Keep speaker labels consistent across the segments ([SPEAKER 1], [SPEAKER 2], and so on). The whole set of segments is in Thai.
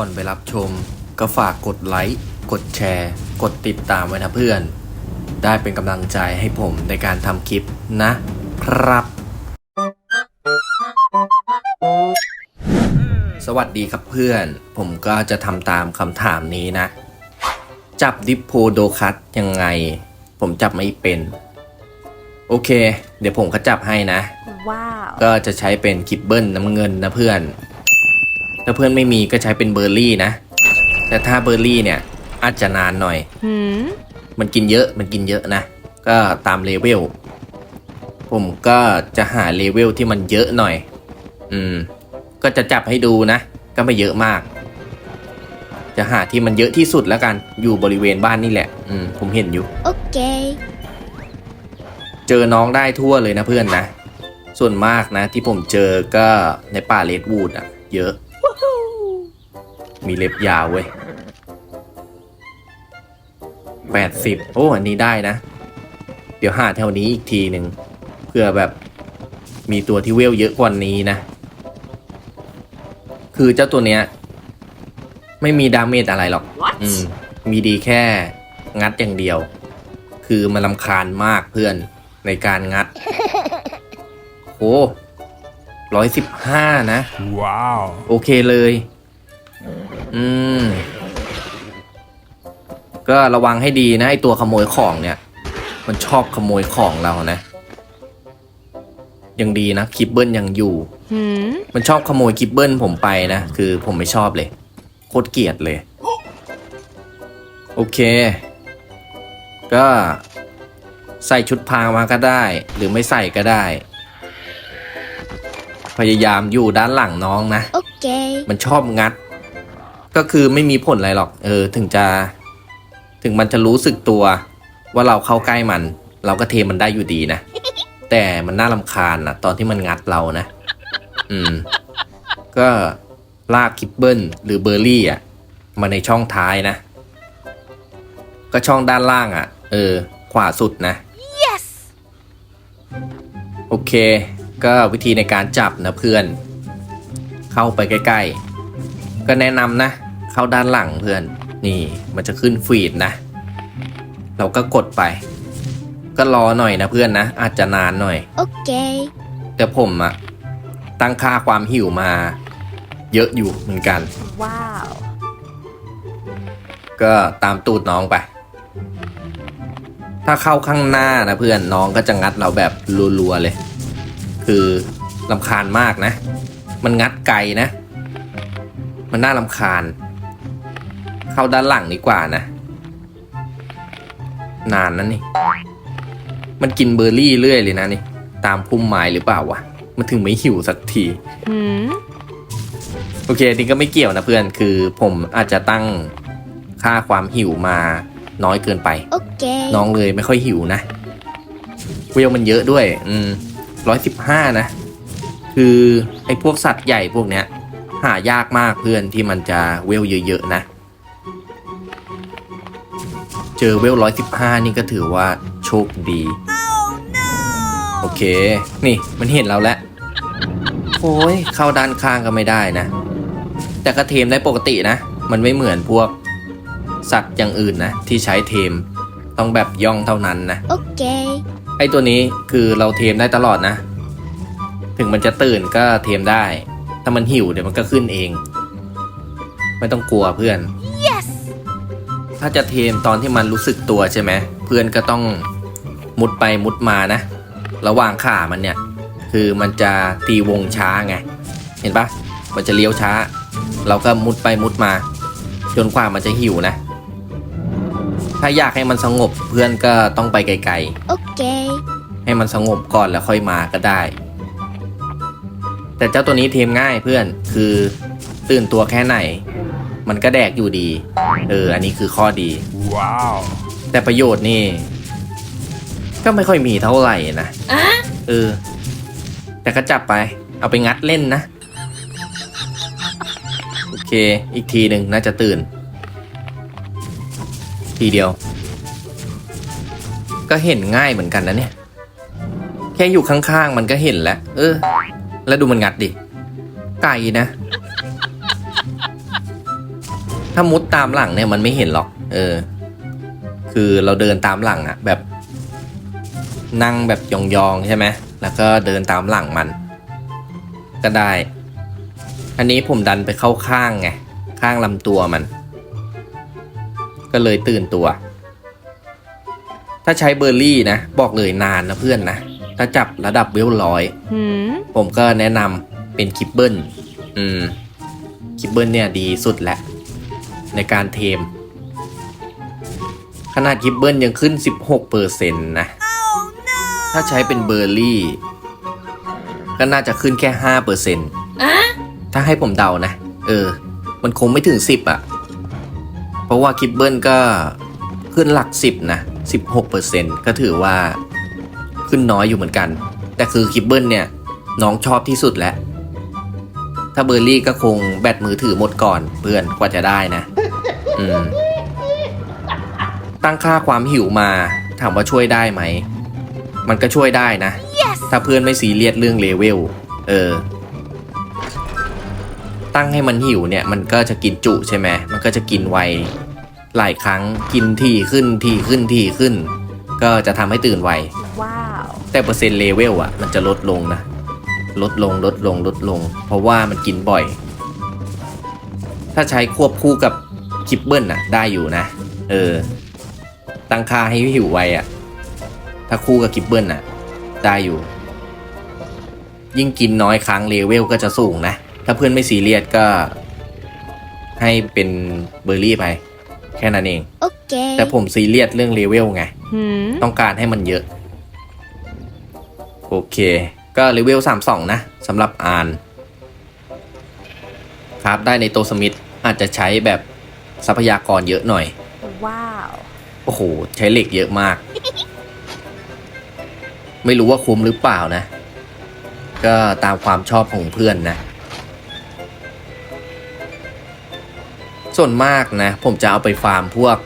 [SPEAKER 1] ก่อนไปรับชม ก็ฝากกดไลค์ กดแชร์ กดติดตามไว้นะเพื่อน ได้เป็นกำลังใจให้ผมในการทำคลิปนะครับ สวัสดีครับเพื่อน ผมก็จะทำตามคำถามนี้นะ จับดิปโพโดคัตยังไง ผมจับไม่เป็น โอเค เดี๋ยวผมก็จับให้นะ
[SPEAKER 2] ว้าว
[SPEAKER 1] ก็จะใช้เป็นคิปเบิลน้ำเงินนะเพื่อน ถ้าเพื่อนไม่มีก็ใช้เป็นเบอร์รี่นะ แต่ถ้าเบอร์รี่เนี่ยอาจจะนานหน่อย
[SPEAKER 2] หืม
[SPEAKER 1] มันกินเยอะมันกินเยอะนะ ก็ตามเลเวล ผมก็จะหาเลเวลที่มันเยอะหน่อย อืม ก็จะจับให้ดูนะ ก็ไม่เยอะมาก จะหาที่มันเยอะที่สุดแล้วกัน อยู่บริเวณบ้านนี่แหละ อืม ผมเห็นอยู่
[SPEAKER 2] โอเค
[SPEAKER 1] เจอน้องได้ทั่วเลยนะเพื่อนนะ ส่วนมากนะ ที่ผมเจอก็ในป่าเลดวูดอะเยอะ มีเล็บยาวเว้ยแปดสิบโอ้ อันนี้ได้นะ เดี๋ยวหาแถวนี้อีกทีหนึ่งเพื่อแบบมีตัวที่เวลเยอะกว่านี้นะ คือเจ้าตัวเนี้ย ไม่มีดาเมจอะไรหรอก
[SPEAKER 2] What
[SPEAKER 1] อืม มีดีแค่งัดอย่างเดียว คือมันลำคาญมากเพื่อนในการงัด โอ้ร้อยสิบห้านะ
[SPEAKER 3] Wow.
[SPEAKER 1] โอเคเลย อืม ก็ระวังให้ดีนะไอตัวขโมยของเนี่ย มันชอบขโมยของเรานะยังดีนะคิปเบิลยังอยู่
[SPEAKER 2] หืม
[SPEAKER 1] มันชอบขโมยคิปเบิลผมไปนะ คือผมไม่ชอบเลย โคตรเกลียดเลย โอเค ก็ใส่ชุดพรางมาก็ได้ หรือไม่ใส่ก็ได้ พยายามอยู่ด้านหลังน้องนะ
[SPEAKER 2] โอเค
[SPEAKER 1] มันชอบงัด ก็คือไม่มีผลอะไรหรอก เออ ถึงจะ ถึงมันจะรู้สึกตัว ว่าเราเข้าใกล้มัน เราก็เทมันได้อยู่ดีนะ แต่มันน่ารำคาญนะตอนที่มันงัดเรานะ อืม ก็ลากคิปเบิลหรือเบอร์รี่อะ มาในช่องท้ายนะ ก็ช่องด้านล่างอะ เออ ขวาสุดนะ
[SPEAKER 2] yes
[SPEAKER 1] โอเค ก็วิธีในการจับนะเพื่อน เข้าไปใกล้ ๆ ก็แนะนำนะ เข้าด้านหลังเพื่อน นี่มันจะขึ้นฟีดนะ เราก็กดไป ก็รอหน่อยนะเพื่อนนะ อาจจะนานหน่อย
[SPEAKER 2] โอเค
[SPEAKER 1] แต่ผมอะตั้งค่าความหิวมา เยอะอยู่เหมือนกัน
[SPEAKER 2] ว้าว
[SPEAKER 1] ก็ตามตูดน้องไป ถ้าเข้าข้างหน้านะเพื่อนน้องก็จะงัดเราแบบรัวๆเลย คือลำคาญมากนะ มันงัดไกลนะ มันน่าลำคาญ เข้าด้านหลังดีกว่านะ นานนั่นนี่ มันกินเบอร์รี่เรื่อยเลยนะนี่ ตามพุ่มไม้หรือเปล่าวะ มันถึงไม่หิวสักที
[SPEAKER 2] หืม
[SPEAKER 1] โอเคนี่ก็ไม่เกี่ยวนะเพื่อน คือผมอาจจะตั้งค่าความหิวมาน้อยเกินไป
[SPEAKER 2] โอเค
[SPEAKER 1] น้องเลยไม่ค่อยหิวนะเวลมันเยอะด้วย อืมร้อยสิบห้านะ คือไอ้พวกสัตว์ใหญ่พวกเนี้ย หายากมากเพื่อนที่มันจะเวลเยอะๆนะ เจอเวลร้อยสิบห้านี่ก็ถือว่าโชคดี โอเค นี่มันเห็นเราแล้ว โอ้ยเข้าด้านข้างก็ไม่ได้นะ แต่ก็เทมได้ปกตินะ มันไม่เหมือนพวก สัตว์อย่างอื่นนะ ที่ใช้เทมต้องแบบย่องเท่านั้นนะ
[SPEAKER 2] โอเค
[SPEAKER 1] ไอตัวนี้คือเราเทมได้ตลอดนะ ถึงมันจะตื่นก็เทมได้ ถ้ามันหิวเดี๋ยวมันก็ขึ้นเอง ไม่ต้องกลัวเพื่อน
[SPEAKER 2] yes
[SPEAKER 1] ถ้าจะเทมตอนที่มันรู้สึกตัวใช่ไหมเพื่อนก็ต้องมุดไปมุดมานะ ระหว่างขามันเนี่ย คือมันจะตีวงช้าไง เห็นปะมันจะเลี้ยวช้า เราก็มุดไปมุดมา จนกว่ามันจะหิวนะ ถ้าอยากให้มันสงบเพื่อนก็ต้องไปไกล
[SPEAKER 2] โอเค
[SPEAKER 1] ๆให้มันสงบก่อนแล้วค่อยมาก็ได้ แต่เจ้าตัวนี้เทมง่ายเพื่อนคือตื่นตัวแค่ไหน มันก็แดกอยู่ดี เออ อันนี้คือข้อดี
[SPEAKER 3] Wow.
[SPEAKER 1] แต่ประโยชน์นี่ ก็ไม่ค่อยมีเท่าไหร่นะ
[SPEAKER 2] อะ
[SPEAKER 1] เออ แต่ก็จับไป เอาไปงัดเล่นนะ โอเค อีกทีหนึ่งน่าจะตื่น ทีเดียว ก็เห็นง่ายเหมือนกันนะเนี่ย แค่อยู่ข้างๆ มันก็เห็นแล้ว เออ แล้วดูมันงัดดิ ไก่นะ ถ้ามุดตามหลังเนี่ยมันไม่เห็นหรอก เออ คือเราเดินตามหลังอะแบบ นั่งแบบยองๆใช่ไหม แล้วก็เดินตามหลังมัน ก็ได้ อันนี้ผมดันไปเข้าข้างไง ข้างลำตัวมัน ก็เลยตื่นตัว ถ้าใช้เบอร์รี่นะ บอกเลยนานนะเพื่อนนะ ถ้าจับระดับเวลร้อย
[SPEAKER 2] หืม
[SPEAKER 1] ผมก็แนะนำเป็นคิปเบิลอืมคิปเบิลเนี่ยดีสุดแหละในการเทม ขนาดคิปเบิลยังขึ้น 16เปอร์เซ็นต์นะ ถ้าใช้เป็นเบอร์รี่ ก็น่าจะขึ้นแค่5เปอร์เซ็นต์
[SPEAKER 2] อะ
[SPEAKER 1] ถ้าให้ผมเดานะ เออ มันคงไม่ถึง 10อะ่ะ เพราะว่าคิปเบิลก็ขึ้นหลัก 10 นะ 16เปอร์เซ็นต์ก็ถือว่า ขึ้นน้อยอยู่เหมือนกัน แต่คือคิปเบิลเนี่ยน้องชอบที่สุดแล้ว ถ้าเบอร์รี่ก็คงแบตมือถือหมดก่อนเพื่อนกว่าจะได้นะ อืม ตั้งค่าความหิวมาถามว่าช่วยได้ไหม มันก็ช่วยได้นะถ้าเพื่อนไม่ซีเรียสเรื่องเลเวล เออ ตั้งให้มันหิวเนี่ย มันก็จะกินจุใช่ไหม มันก็จะกินไว หลายครั้งกินที่ขึ้นที่ขึ้นที่ขึ้น ก็จะทำให้ตื่นไว
[SPEAKER 2] ว้าว
[SPEAKER 1] แต่เปอร์เซ็นต์เลเวลอะมันจะลดลงนะ ลดลงลดลงลดลง เพราะว่ามันกินบ่อย ถ้าใช้ควบคู่กับคิปเบิลอะได้อยู่นะ เออ ตั้งค่าให้หิวไวอะถ้าคู่กับคิปเบิลอะได้อยู่ ยิ่งกินน้อยครั้งเลเวลก็จะสูงนะ ถ้าเพื่อนไม่ซีเรียสก็ ให้เป็นเบอร์รี่ไป แค่นั้นเอง
[SPEAKER 3] Okay.
[SPEAKER 1] แต่ผมซีเรียสเรื่องเลเวลไง
[SPEAKER 2] หืม
[SPEAKER 1] ต้องการให้มันเยอะ โอเค ก็เลเวล32 นะสำหรับอ่านครับได้ในโตสมิธอาจจะใช้แบบทรัพยากรเยอะหน่อย
[SPEAKER 2] ว้าว
[SPEAKER 1] โอ้โห ใช้เหล็กเยอะมาก ไม่รู้ว่าคุ้มหรือเปล่านะ ก็ตามความชอบของเพื่อนนะ ส่วนมากนะ ผมจะเอาไปฟาร์มพวก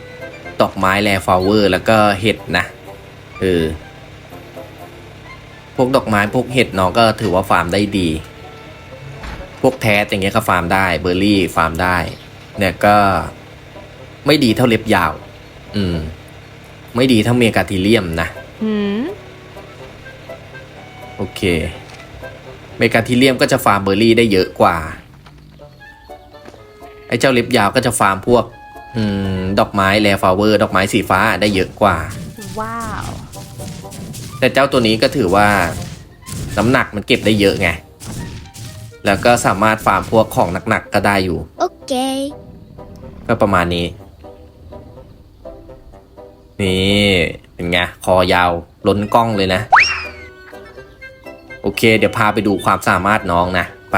[SPEAKER 1] ดอกไม้แลฟลาวเวอร์ แล้วก็เห็ดนะเออพ วกดอกไม้พวกเห็ดน้องก็ถือว่าฟาร์มได้ดี พวกแท้อย่างเงี้ยก็ฟาร์มได้เบอร์รี่ฟาร์มได้ เนี่ยก็ไม่ดีเท่าเล็บยาว อืม ไม่ดีเท่าเมกาทิเลียมนะ
[SPEAKER 2] หืม
[SPEAKER 1] โอเค เมกาทิเลียมก็จะฟาร์มเบอร์รี่ได้เยอะกว่า ไอ้เจ้าเล็บยาวก็จะฟาร์มพวก อืม ดอกไม้แลฟลาวเวอร์ ดอกไม้สีฟ้าได้เยอะกว่า
[SPEAKER 2] ว้าว
[SPEAKER 1] แต่เจ้าตัวนี้ก็ถือว่าน้ำหนักมันเก็บได้เยอะไง แล้วก็สามารถฟาร์มพวกของหนักๆก็ได้อยู่
[SPEAKER 3] Okay.
[SPEAKER 1] ก็ประมาณนี้ นี่ เป็นไง คอยาวล้นกล้องเลยนะ โอเค เดี๋ยวพาไปดูความสามารถน้องนะ ไป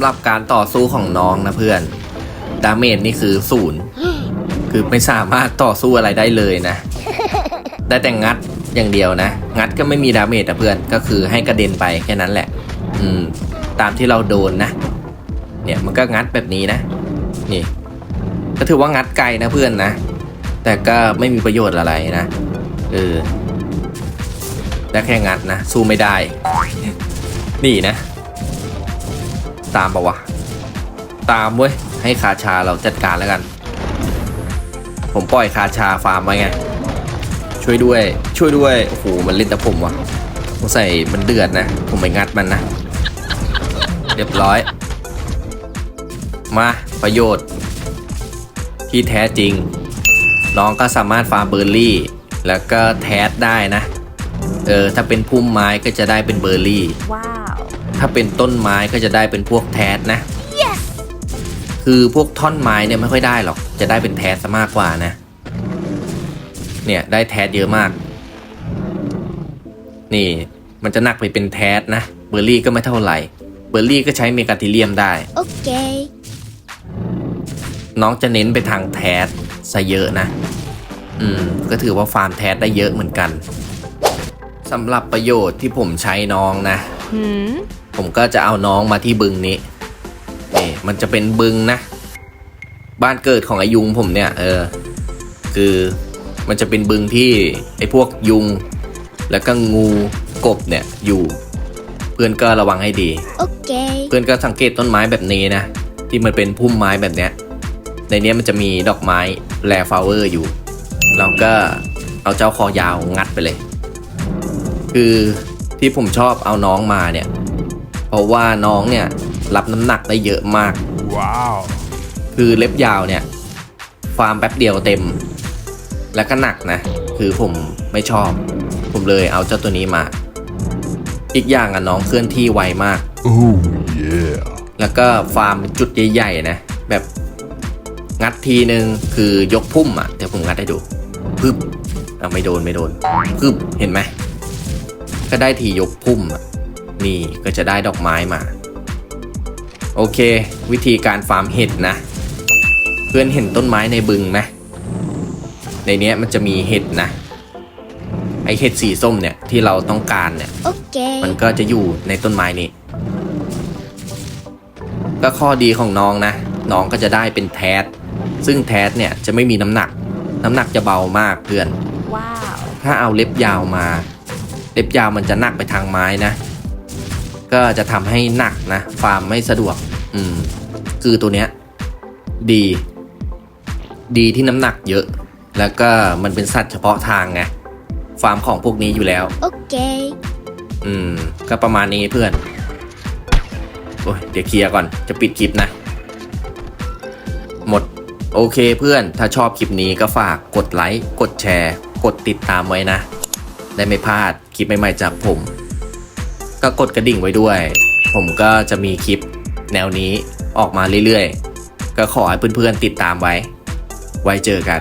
[SPEAKER 1] ำหรับการต่อสู้ของน้องนะเพื่อน ดาเมจนี่คือศูนย์คือไม่สามารถต่อสู้อะไรได้เลยนะ ได้แต่งัดอย่างเดียวนะ งัดก็ไม่มีดาเมจอะเพื่อนก็คือให้กระเด็นไปแค่นั้นแหละ อืม ตามที่เราโดนนะ เนี่ยมันก็งัดแบบนี้นะ นี่ ก็ถือว่างัดไกลนะเพื่อนนะ แต่ก็ไม่มีประโยชน์อะไรนะเออได้แค่งัดนะ สู้ไม่ได้ นี่นะ ตามปะวะ ตามเว้ย ให้คาชาเราจัดการแล้วกัน ผมปล่อยคาชาฟาร์มไว้ไง ช่วยด้วย ช่วยด้วย โอ้โห มันเล่นแต่ผมวะสงสัยมันเดือดนะ ผมไปงัดมันนะ เรียบร้อย มาประโยชน์ ที่แท้จริง น้องก็สามารถฟาร์มเบอร์รี่ แล้วก็แทสได้นะ เออ ถ้าเป็นพุ่มไม้ก็จะได้เป็นเบอร์รี่
[SPEAKER 2] ว้า
[SPEAKER 1] ถ้าเป็นต้นไม้ก็จะได้เป็นพวกแทสนะคือพวกท่อนไม้เนี่ยไม่ค่อยได้หรอก จะได้เป็นแทสซะมากกว่านะ เนี่ยได้แทสเยอะมาก นี่มันจะหนักไปเป็นแทสนะ เบอร์รี่ก็ไม่เท่าไหร่ เบอร์รี่ก็ใช้เมกาทิเลียมได้
[SPEAKER 3] Okay.
[SPEAKER 1] น้องจะเน้นไปทางแทสซะเยอะนะ อืม ก็ถือว่าฟาร์มแทสได้เยอะเหมือนกันสำหรับประโยชน์ที่ผมใช้น้องนะ
[SPEAKER 2] หืม
[SPEAKER 1] ผมก็จะเอาน้องมาที่บึงนี้นี่มันจะเป็นบึงนะ บ้านเกิดของอายุงผมเนี่ยเออคือมันจะเป็นบึงที่ไอ้พวกยุง แล้วก็งูกบเนี่ยอยู่เพื่อนก็ระวังให้ดี
[SPEAKER 3] Okay.
[SPEAKER 1] เพื่อนก็สังเกตต้นไม้แบบนี้นะ ที่มันเป็นพุ่มไม้แบบเนี้ย ในเนี้ยมันจะมีดอกไม้แลฟลาวเวอร์อยู่ เราก็เอาเจ้าคอยาวงัดไปเลย คือที่ผมชอบเอาน้องมาเนี่ย เพราะว่าน้องเนี่ยรับน้ำหนักได้เยอะมาก
[SPEAKER 4] Wow.
[SPEAKER 1] คือเล็บยาวเนี่ยฟาร์มแป๊บเดียวเต็ม แล้วก็หนักนะ คือผมไม่ชอบ ผมเลยเอาเจ้าตัวนี้มา อีกอย่างอะน้องเคลื่อนที่ไวมาก
[SPEAKER 4] Oh yeah.
[SPEAKER 1] แล้วก็ฟาร์มเป็นจุดใหญ่ๆนะ แบบงัดทีนึงคือยกพุ่มอะเดี๋ยวผมงัดให้ดูพึบเอาไม่โดนไม่โดนพึบเห็นไหมก็ได้ทียกพุ่มอะ นี่ก็จะได้ดอกไม้มา โอเค วิธีการฟาร์มเห็ดนะ เพื่อนเห็นต้นไม้ในบึงไหมในเนี้ยมันจะมีเห็ดนะ ไอเห็ดสีส้มเนี่ยที่เราต้องการเนี่ย
[SPEAKER 3] Okay.
[SPEAKER 1] มันก็จะอยู่ในต้นไม้นี้ ก็ข้อดีของน้องนะ น้องก็จะได้เป็นแทสซึ่งแทสเนี่ยจะไม่มีน้ำหนัก น้ำหนักจะเบามากเพื่อน
[SPEAKER 2] ว้าว
[SPEAKER 1] ถ้าเอาเล็บยาวมา เล็บยาวมันจะหนักไปทางไม้นะ ก็จะทำให้หนักนะ ฟาร์มไม่สะดวก อืม คือตัวเนี้ย ดี ดีที่น้ำหนักเยอะ แล้วก็มันเป็นสัตว์เฉพาะทางไง ฟาร์มของพวกนี้อยู่แล้ว
[SPEAKER 3] Okay.
[SPEAKER 1] อืม ก็ประมาณนี้เพื่อน โอ้ย เดี๋ยวเคลียร์ก่อน จะปิดคลิปนะ หมด โอเคเพื่อน ถ้าชอบคลิปนี้ก็ฝากกดไลค์ กดแชร์ กดติดตามไว้นะ ได้ไม่พลาดคลิปใหม่ๆจากผม ก็กดกระดิ่งไว้ด้วย ผมก็จะมีคลิปแนวนี้ออกมาเรื่อยๆ ก็ขอให้เพื่อนๆติดตามไว้ ไว้เจอกัน